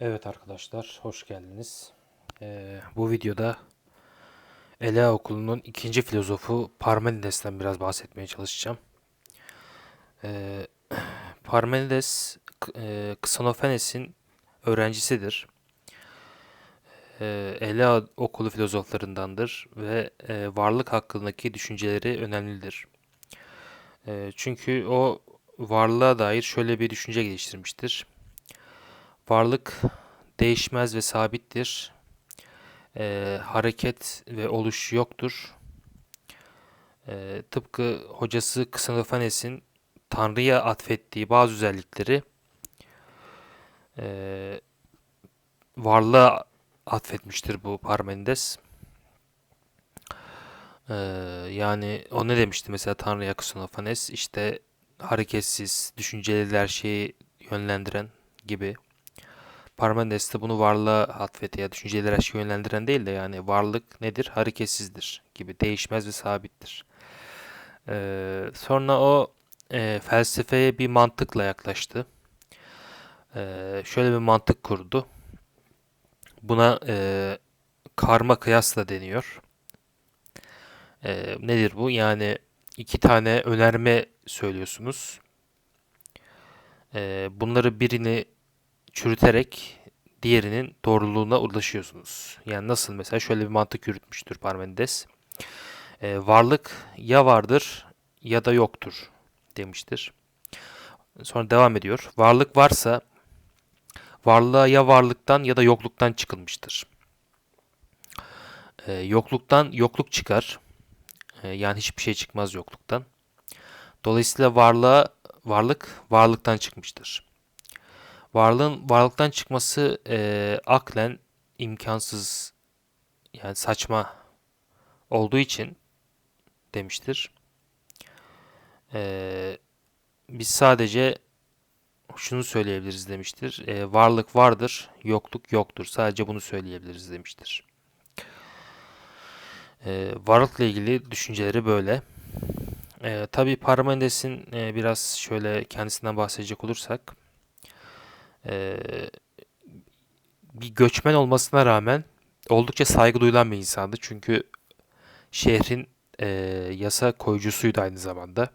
Evet arkadaşlar, hoş geldiniz. Ee, bu videoda Elea Okulu'nun ikinci filozofu Parmenides'ten biraz bahsetmeye çalışacağım. Ee, Parmenides, e, Ksenofenes'in öğrencisidir. Ee, Elea Okulu filozoflarındandır ve e, varlık hakkındaki düşünceleri önemlidir. Ee, çünkü o varlığa dair şöyle bir düşünce geliştirmiştir. Varlık değişmez ve sabittir. Ee, hareket ve oluş yoktur. Ee, tıpkı hocası Xenophanes'in Tanrı'ya atfettiği bazı özellikleri e, varlığa atfetmiştir bu Parmenides. Ee, yani o ne demişti mesela Tanrı'ya Xenophanes? İşte hareketsiz, düşünceleri şeyi yönlendiren gibi. Parmenides de bunu varlığa atfetti ya düşünceleri şeyi yönlendiren değil de yani varlık nedir? Hareketsizdir gibi değişmez ve sabittir. Ee, sonra o e, felsefeye bir mantıkla yaklaştı. Ee, şöyle bir mantık kurdu. Buna e, karma kıyas da deniyor. Ee, nedir bu? Yani iki tane önerme söylüyorsunuz. Ee, bunları birini çürüterek diğerinin doğruluğuna ulaşıyorsunuz. Yani nasıl mesela şöyle bir mantık yürütmüştür Parmenides. Ee, varlık ya vardır ya da yoktur demiştir. Sonra devam ediyor. Varlık varsa varlığa ya varlıktan ya da yokluktan çıkılmıştır. Ee, yokluktan yokluk çıkar. Ee, yani hiçbir şey çıkmaz yokluktan. Dolayısıyla varlığa varlık varlıktan çıkmıştır. Varlığın varlıktan çıkması e, aklen imkansız yani saçma olduğu için demiştir. E, biz sadece şunu söyleyebiliriz demiştir. E, varlık vardır, yokluk yoktur. Sadece bunu söyleyebiliriz demiştir. E, varlıkla ilgili düşünceleri böyle. E, tabii Parmenides'in e, biraz şöyle kendisinden bahsedecek olursak e, bir göçmen olmasına rağmen oldukça saygı duyulan bir insandı. Çünkü şehrin e, yasa koyucusuydu aynı zamanda.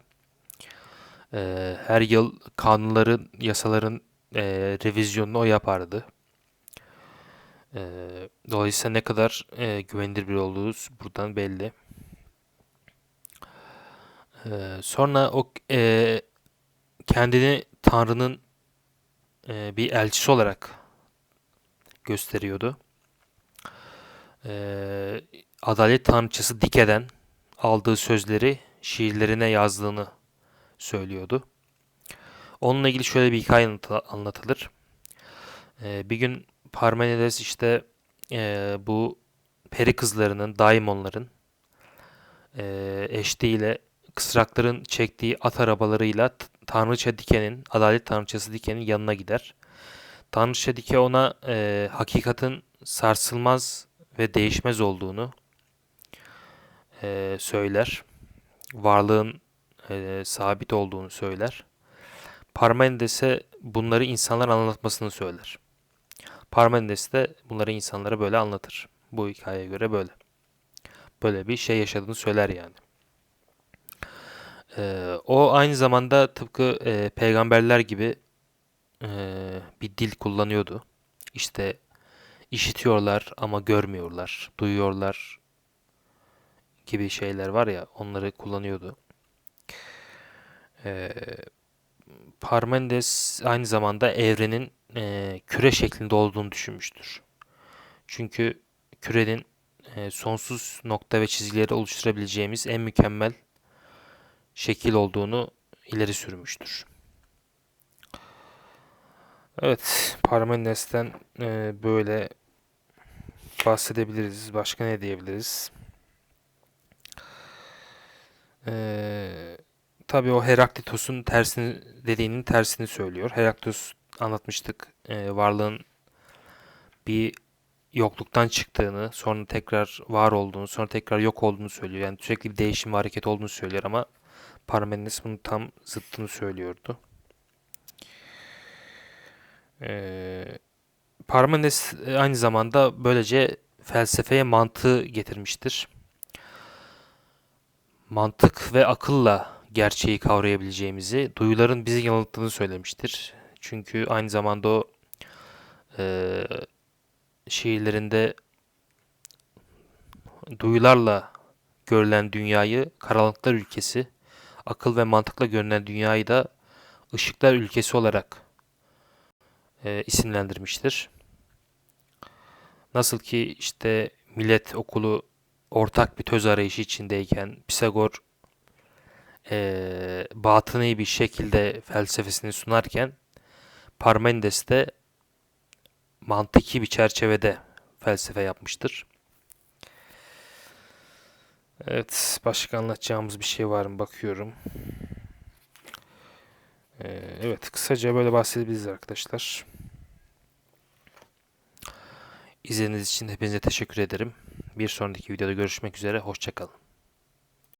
E, her yıl kanunların, yasaların e, revizyonunu o yapardı. E, dolayısıyla ne kadar e, güvenilir biri olduğu buradan belli. Sonra o e, kendini Tanrı'nın e, bir elçisi olarak gösteriyordu. E, Adalet Tanrıçası Dike'den aldığı sözleri şiirlerine yazdığını söylüyordu. Onunla ilgili şöyle bir hikaye anlatı- anlatılır. E, bir gün Parmenides işte bu peri kızlarının, daimonların e, eşliğiyle kısrakların çektiği at arabalarıyla Tanrıça Dike'nin, Adalet Tanrıçası Dike'nin yanına gider. Tanrıça Dike ona e, hakikatin sarsılmaz ve değişmez olduğunu e, söyler. Varlığın e, sabit olduğunu söyler. Parmenides'e bunları insanlara anlatmasını söyler. Parmenides de bunları insanlara böyle anlatır. Bu hikayeye göre böyle. Böyle bir şey yaşadığını söyler yani. Ee, o aynı zamanda tıpkı e, peygamberler gibi e, bir dil kullanıyordu. İşte işitiyorlar ama görmüyorlar, duyuyorlar gibi şeyler var ya onları kullanıyordu. Ee, Parmenides aynı zamanda evrenin e, küre şeklinde olduğunu düşünmüştür. Çünkü kürenin e, sonsuz nokta ve çizgileri oluşturabileceğimiz en mükemmel şekil olduğunu ileri sürmüştür. Evet, Parmenides'ten böyle bahsedebiliriz. Başka ne diyebiliriz? E, tabii o Heraklitos'un tersini dediğinin tersini söylüyor. Heraklitos anlatmıştık. E, varlığın bir yokluktan çıktığını, sonra tekrar var olduğunu, sonra tekrar yok olduğunu söylüyor. Yani sürekli bir değişim hareket olduğunu söylüyor ama Parmenides bunun tam zıttını söylüyordu. Ee, Parmenides e, aynı zamanda böylece felsefeye mantığı getirmiştir. Mantık ve akılla gerçeği kavrayabileceğimizi, duyuların bizi yanılttığını söylemiştir. Çünkü aynı zamanda o e, şiirlerinde duyularla görülen dünyayı karanlıklar ülkesi, akıl ve mantıkla görünen dünyayı da ışıklar ülkesi olarak e, isimlendirmiştir. Nasıl ki işte millet okulu ortak bir töz arayışı içindeyken Pisagor e, batıni bir şekilde felsefesini sunarken Parmenides de mantıki bir çerçevede felsefe yapmıştır. Evet, başka anlatacağımız bir şey var mı bakıyorum. Ee, evet, kısaca böyle bahsedebiliriz arkadaşlar. İzlediğiniz için hepinize teşekkür ederim. Bir sonraki videoda görüşmek üzere, hoşçakalın.